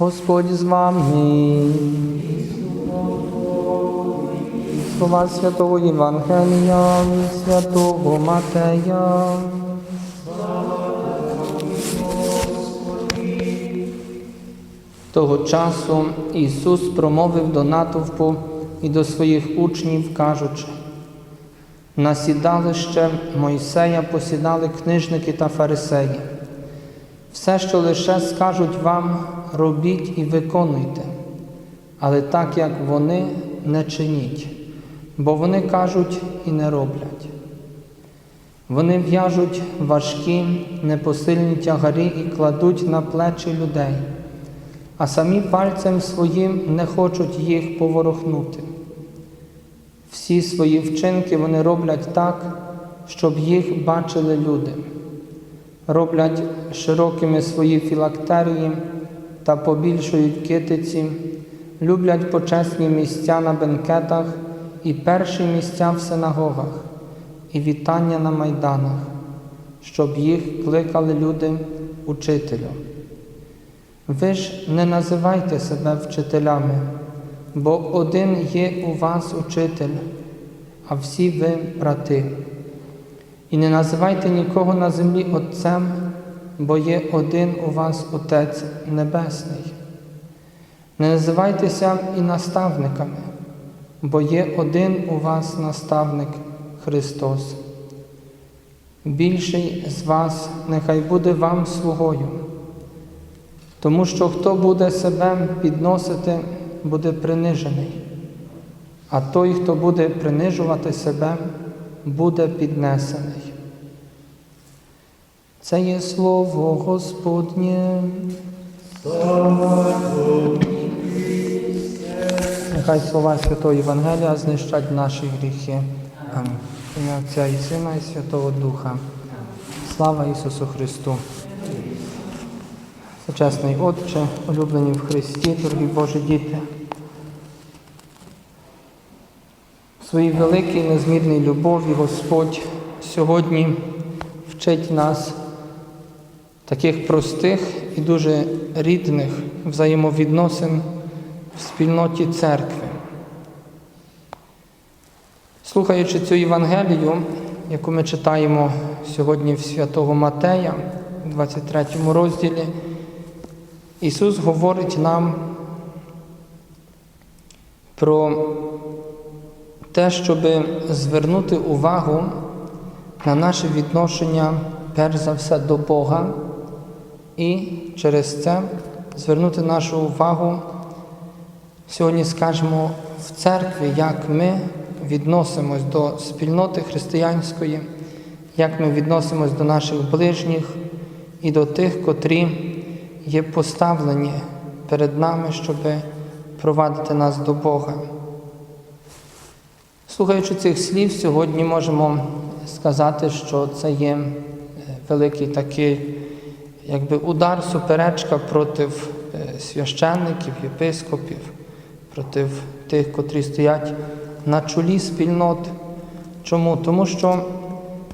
Господь з вами. Слова Святого Євангелія Святого Матея. Того часу Ісус промовив до натовпу і до своїх учнів, кажучи, на сідалище Мойсея посідали книжники та фарисеї. Все, що лише скажуть вам, робіть і виконуйте, але так, як вони, не чиніть, бо вони кажуть і не роблять. Вони в'яжуть важкі, непосильні тягарі і кладуть на плечі людей, а самі пальцем своїм не хочуть їх поворухнути. Всі свої вчинки вони роблять так, щоб їх бачили люди роблять широкими свої філактерії та побільшують китиці, люблять почесні місця на бенкетах і перші місця в синагогах, і вітання на майданах, щоб їх кликали люди учителю. Ви ж не називайте себе вчителями, бо один є у вас учитель, а всі ви брати. І не називайте нікого на землі Отцем, бо є один у вас Отець Небесний. Не називайтеся і наставниками, бо є один у вас наставник Христос. Більший з вас нехай буде вам слугою, тому що хто буде себе підносити, буде принижений, а той, хто буде принижувати себе, буде піднесений. Це є слово Господнє. Нехай слова Святого Євангелія знищать наші гріхи. Амінь. Ім'я Отця і Сина, і Святого Духа. Слава Ісусу Христу. Сучасний Отче, улюблені в Христі, дорогі Божі діти. В своїй великій незмірній любові Господь сьогодні вчить нас таких простих і дуже рідних взаємовідносин в спільноті церкви. Слухаючи цю Євангелію, яку ми читаємо сьогодні в святого Матея, у 23 розділі, Ісус говорить нам про те, щоб звернути увагу на наше відношення, перш за все, до Бога, і через це звернути нашу увагу, сьогодні скажемо, в церкві, як ми відносимось до спільноти християнської, як ми відносимось до наших ближніх і до тих, котрі є поставлені перед нами, щоб провадити нас до Бога. Слухаючи цих слів, сьогодні можемо сказати, що це є великий такий якби удар, суперечка проти священників, єпископів, проти тих, котрі стоять на чолі спільнот. Чому? Тому що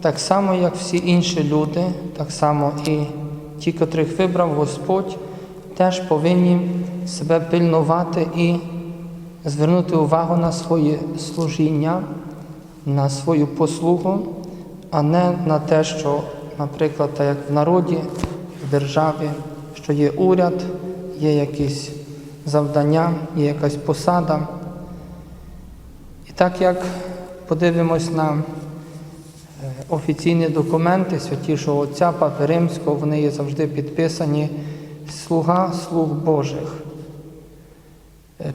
так само, як всі інші люди, так само і ті, котрих вибрав Господь, теж повинні себе пильнувати і звернути увагу на своє служіння, на свою послугу, а не на те, що, наприклад, так як в народі, державі, що є уряд, є якісь завдання, є якась посада. І так як подивимось на офіційні документи Святішого Отця Папи Римського, вони є завжди підписані слуга слуг Божих.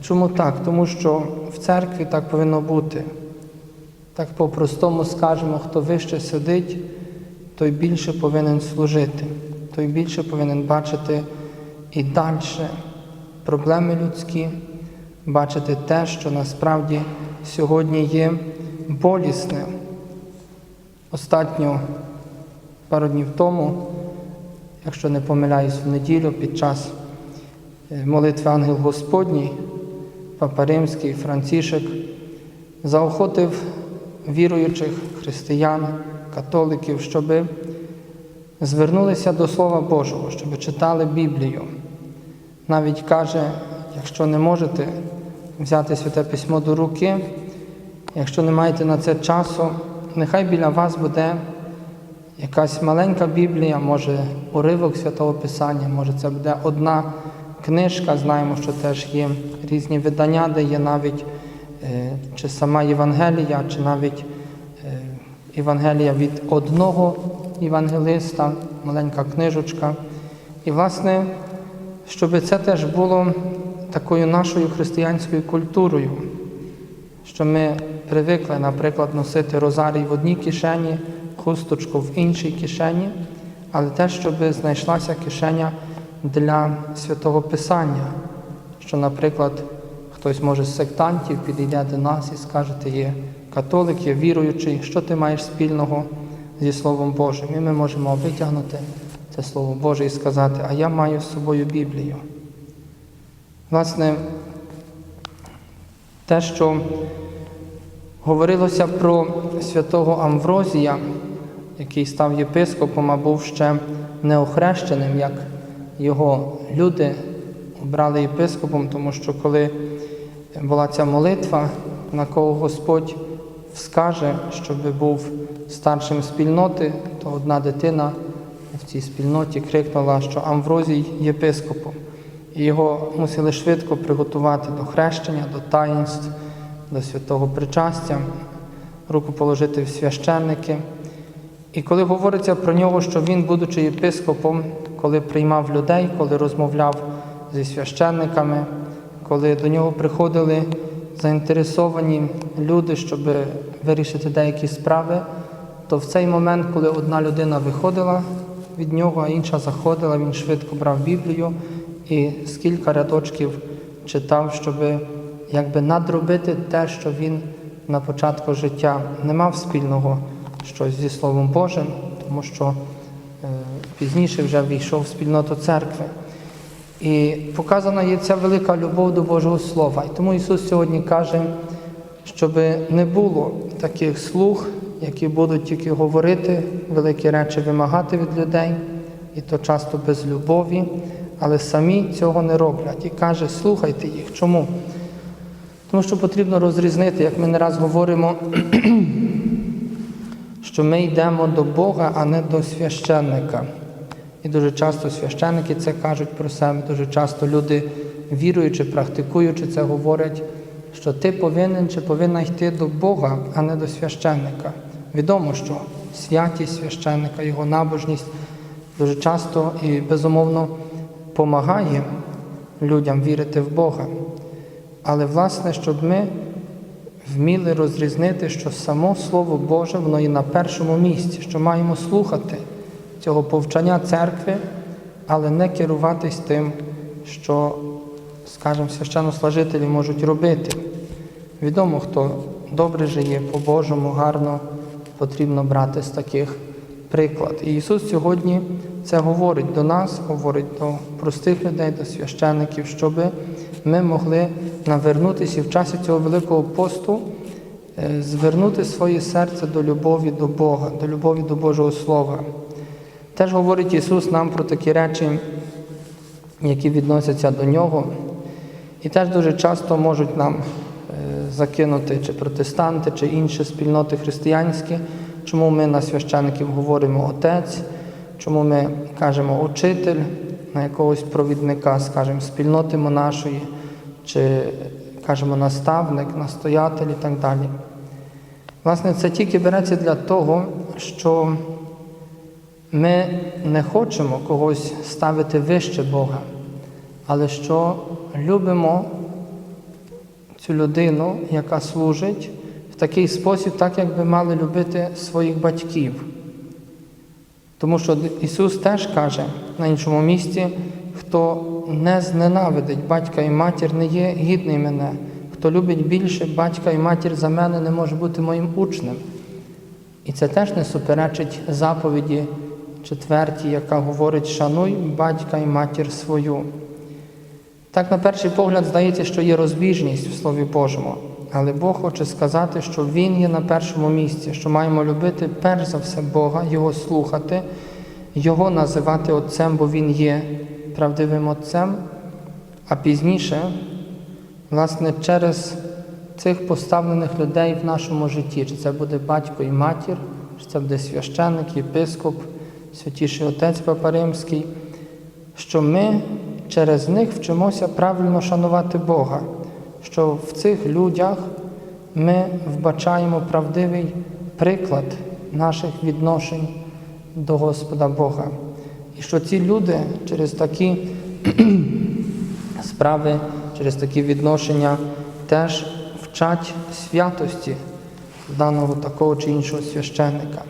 Чому так? Тому що в церкві так повинно бути. Так по-простому скажемо, хто вище сидить, той більше повинен служити, той більше повинен бачити і далі проблеми людські, бачити те, що насправді сьогодні є болісне. Остатньо пару днів тому, якщо не помиляюсь в неділю, під час молитви Ангел Господній, Папа Римський Францішек заохотив віруючих християн, католиків, щоб звернулися до Слова Божого, щоб читали Біблію. навіть каже, якщо не можете взяти святе письмо до руки, якщо не маєте на це часу, нехай біля вас буде якась маленька Біблія, може уривок святого Писання, може це буде одна книжка. Знаємо, що теж є різні видання, де є навіть е, чи сама Євангелія, чи навіть е, Євангелія від одного євангелиста, маленька книжечка. І, власне, щоб це теж було такою нашою християнською культурою, що ми привикли, наприклад, носити розарій в одній кишені, хусточку в іншій кишені, але теж, щоб знайшлася кишеня для святого Писання, що, наприклад, хтось може з сектантів підійде до нас і скаже, ти є католик, є віруючий, що ти маєш спільного зі Словом Божим. І ми можемо витягнути це Слово Боже і сказати, а я маю з собою Біблію. Власне, те, що говорилося про святого Амврозія, який став єпископом, а був ще неохрещеним, як його люди обрали єпископом, тому що коли була ця молитва, на кого Господь скаже, щоб був старшим спільноти, то одна дитина в цій спільноті крикнула, що Амврозій єпископом. І його мусили швидко приготувати до хрещення, до таїнств, до святого причастя, руку положити в священники. І коли говориться про нього, що він, будучи єпископом, коли приймав людей, коли розмовляв зі священниками, коли до нього приходили заінтересовані люди, щоб вирішити деякі справи, то в цей момент, коли одна людина виходила від нього, а інша заходила, він швидко брав Біблію і з кілька рядочків читав, щоб якби надробити те, що він на початку життя не мав спільного щось зі Словом Божим, тому що е, пізніше вже війшов в спільноту церкви. І показана є ця велика любов до Божого Слова. І тому Ісус сьогодні каже, щоб не було таких слуг, які будуть тільки говорити, великі речі вимагати від людей, і то часто без любові, але самі цього не роблять. І каже, слухайте їх. Чому? Тому що потрібно розрізнити, як ми не раз говоримо, що ми йдемо до Бога, а не до священника. І дуже часто священники це кажуть про себе, дуже часто люди, віруючи, практикуючи це, говорять, що ти повинен чи повинна йти до Бога, а не до священника. Відомо, що святість священника, його набожність дуже часто і безумовно допомагає людям вірити в Бога. Але, власне, щоб ми вміли розрізнити, що само Слово Боже, воно є на першому місці, що маємо слухати цього повчання церкви, але не керуватись тим, що, скажімо, священнослужителі можуть робити. Відомо, хто добре живе, по-божому, гарно потрібно брати з таких приклад. І Ісус сьогодні це говорить до нас, говорить до простих людей, до священиків, щоб ми могли навернутися і в часі цього великого посту е, звернути своє серце до любові до Бога, до любові до Божого Слова. Теж говорить Ісус нам про такі речі, які відносяться до Нього, і теж дуже часто можуть нам е, закинути чи протестанти, чи інші спільноти християнські, чому ми на священиків говоримо Отець, чому ми кажемо учитель на якогось провідника, скажімо, спільноти нашої, чи кажемо наставник, настоятель і так далі. Власне, це тільки береться для того, що ми не хочемо когось ставити вище Бога, але що любимо цю людину, яка служить в такий спосіб, так як би мали любити своїх батьків. Тому що Ісус теж каже на іншому місці, хто не зненавидить батька і матір, не є гідний мене. Хто любить більше батька і матір за мене, не може бути моїм учнем. І це теж не суперечить заповіді четвертій, яка говорить шануй батька і матір свою. Так, на перший погляд, здається, що є розбіжність в Слові Божому, але Бог хоче сказати, що Він є на першому місці, що маємо любити перш за все Бога, Його слухати, Його називати Отцем, бо Він є правдивим Отцем, А пізніше, власне, через цих поставлених людей в нашому житті, чи це буде батько і матір, чи це буде священник, єпископ, святіший отець Папа Римський, що ми через них вчимося правильно шанувати Бога, що в цих людях ми вбачаємо правдивий приклад наших відношень до Господа Бога. І що ці люди через такі справи, через такі відношення теж вчать святості даного такого чи іншого священника.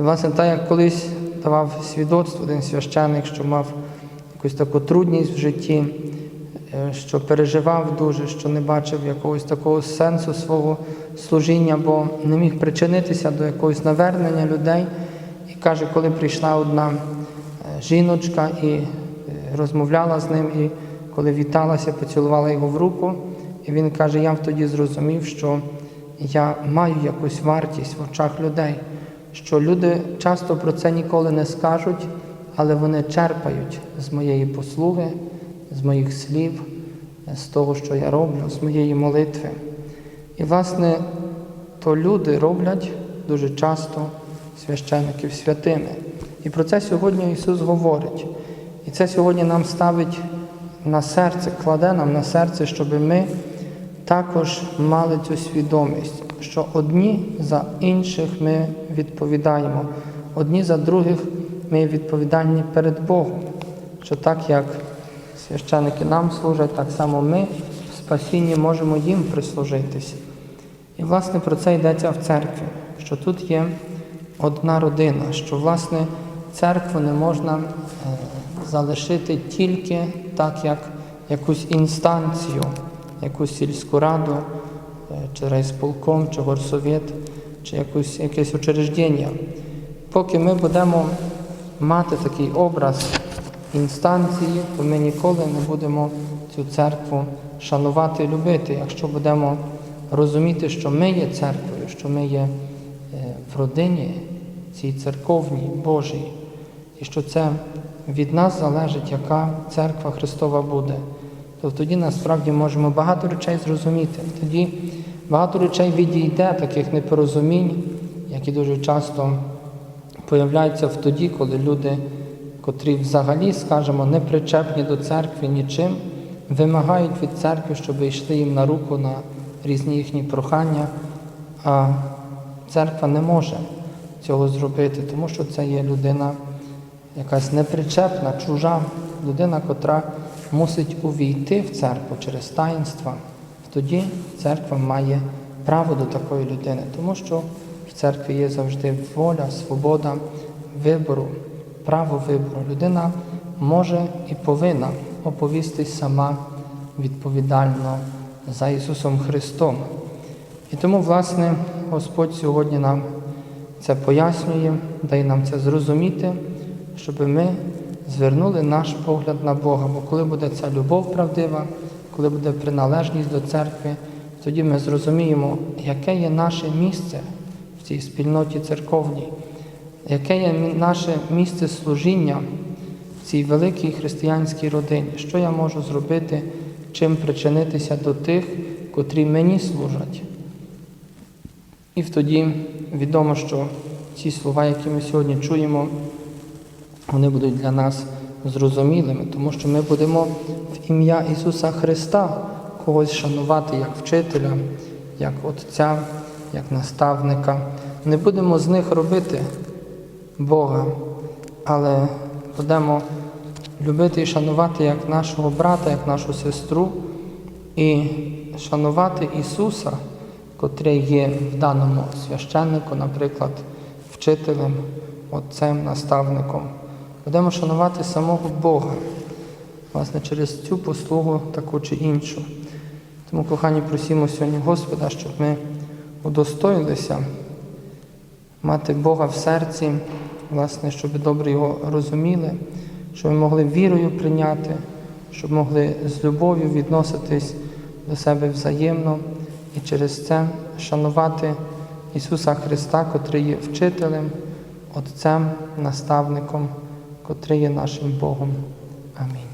І, власне, так як колись давав свідоцтво один священник, що мав якусь таку трудність в житті, е, що переживав дуже, що не бачив якогось такого сенсу свого служіння, бо не міг причинитися до якогось навернення людей. І каже, коли прийшла одна е, жіночка і е, розмовляла з ним, і коли віталася, поцілувала його в руку, і він каже: Я тоді зрозумів, що я маю якусь вартість в очах людей, що люди часто про це ніколи не скажуть, але вони черпають з моєї послуги, з моїх слів, з того, що я роблю, з моєї молитви. І, власне, то люди роблять дуже часто священиків святими. І про це сьогодні Ісус говорить. І це сьогодні нам ставить на серце, кладе нам на серце, щоб ми також мали цю свідомість, що одні за інших ми відповідаємо, одні за других ми відповідальні перед Богом. Що так як священики нам служать, так само ми в спасінні можемо їм прислужитись. І, власне, про це йдеться в церкві, що тут є одна родина, що, власне, церкву не можна е, залишити тільки так, як якусь інстанцію, якусь сільську раду, е, чи райсполком, чи горсовет, чи якусь, якесь учреждення. Поки ми будемо мати такий образ інстанції, то ми ніколи не будемо цю церкву шанувати і любити. Якщо будемо розуміти, що ми є церквою, що ми є е, в родині цій церковній Божій, і що це від нас залежить, яка церква Христова буде, то тоді насправді можемо багато речей зрозуміти. Тоді багато речей відійде таких непорозумінь, які дуже часто появляються в тоді, коли люди, котрі взагалі, скажімо, не причепні до церкви нічим, вимагають від церкви, щоб йшли їм на руку на різні їхні прохання, а церква не може цього зробити, тому що це є людина якась непричепна, чужа людина, котра мусить увійти в церкву через таїнства. Тоді церква має право до такої людини, тому що в церкві є завжди воля, свобода вибору, право вибору. Людина може і повинна оповістись сама відповідально за Ісусом Христом. І тому, власне, Господь сьогодні нам це пояснює, дає нам це зрозуміти, щоб ми звернули наш погляд на Бога. Бо коли буде ця любов правдива, коли буде приналежність до церкви, тоді ми зрозуміємо, яке є наше місце цій спільноті церковній, яке є наше місце служіння в цій великій християнській родині, що я можу зробити, чим причинитися до тих, котрі мені служать. І тоді відомо, що ці слова, які ми сьогодні чуємо, вони будуть для нас зрозумілими, тому що ми будемо в ім'я Ісуса Христа когось шанувати як вчителя, як Отця, як наставника. Не будемо з них робити Бога, але будемо любити і шанувати як нашого брата, як нашу сестру, і шанувати Ісуса, котрий є в даному священнику, наприклад, вчителем, отцем, наставником. Будемо шанувати самого Бога, власне, через цю послугу таку чи іншу. Тому, кохані, просимо сьогодні Господа, щоб ми удостоїлися мати Бога в серці, власне, щоб добре його розуміли, щоб ми могли вірою прийняти, щоб могли з любов'ю відноситись до себе взаємно і через це шанувати Ісуса Христа, котрий є вчителем, Отцем, наставником, котрий є нашим Богом. Амінь.